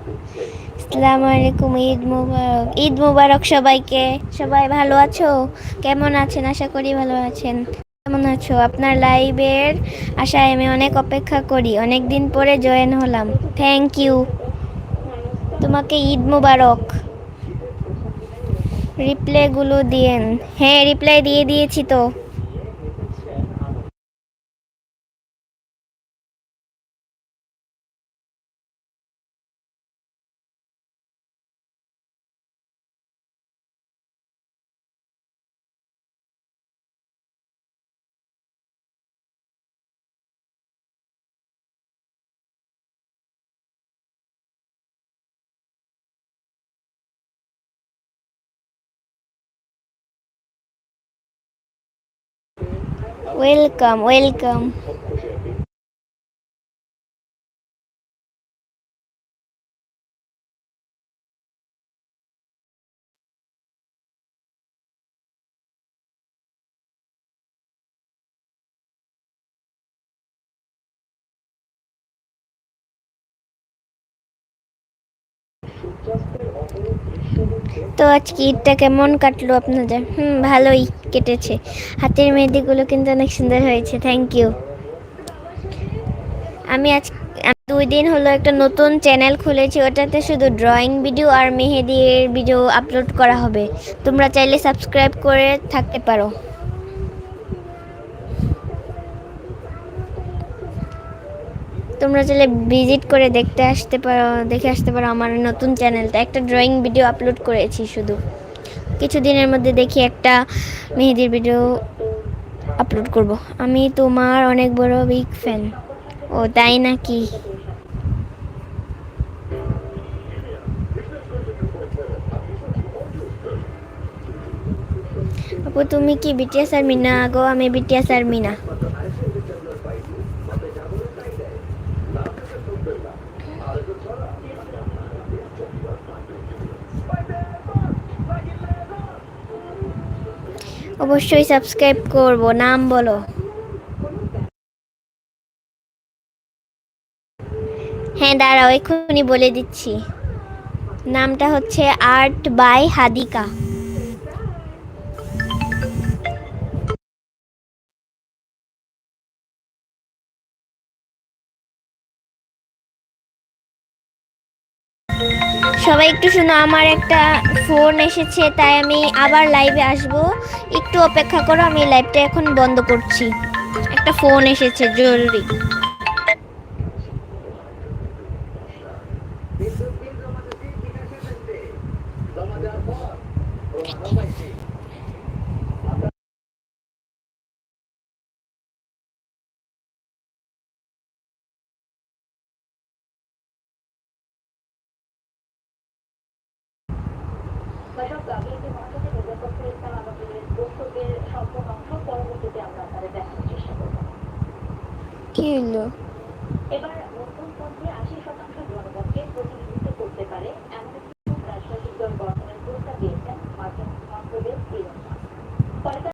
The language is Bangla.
আসসালামু আলাইকুম, ঈদ মুবারক। ঈদ মুবারক সবাইকে। সবাই ভালো আছো? কেমন আছেন? আশা করি ভালো আছেন। কেমন আছো? আপনার লাইভের আশায় আমি অনেক অপেক্ষা করি। অনেক দিন পরে জয়েন হলাম। থ্যাংক ইউ তোমাকে ঈদ মুবারক। রিপ্লাইগুলো দিয়েন। হ্যাঁ রিপ্লাই দিয়ে দিয়েছি তো। ওয়েলকাম ওয়েলকাম তো আজকে ঈদটা কেমন কাটলো আপনাদের। হুম, ভালোই কেটেছে। হাতের মেহেদিগুলো কিন্তু অনেক সুন্দর হয়েছে থ্যাংক ইউ আমি আজ দুই দিন হলো একটা নতুন চ্যানেল খুলেছি, ওটাতে শুধু ড্রয়িং ভিডিও আর মেহেদির ভিডিও আপলোড করা হবে। তোমরা চাইলে সাবস্ক্রাইব করে থাকতে পারো। তোমরা চাইলে ভিজিট করে দেখতে আসতে পারো, দেখে আসতে পারো আমার নতুন চ্যানেলটা একটা ড্রয়িং ভিডিও আপলোড করেছি শুধু। কিছুদিনের মধ্যে দেখি একটা মেহেদির ভিডিও আপলোড করব। আমি তোমার অনেক বড় বিগ ফ্যান ও, তাই নাকি? আপু, তুমি কি বিটিএস আর মিনা গো, আমি বিটিএস আর মিনা অবশ্যই সাবস্ক্রাইব করব, নাম বলো। হ্যাঁ দাঁড়াও, এক্ষুনি বলে দিচ্ছি। নামটা হচ্ছে আর্ট বাই হাদিকা সবাই একটু শোনো, আমার একটা ফোন এসেছে, তাই আমি আবার লাইভে আসব। একটু অপেক্ষা করো, আমি লাইভটা এখন বন্ধ করছি। একটা ফোন এসেছে, জরুরি। কি হলো এবার নতুন পথে আসি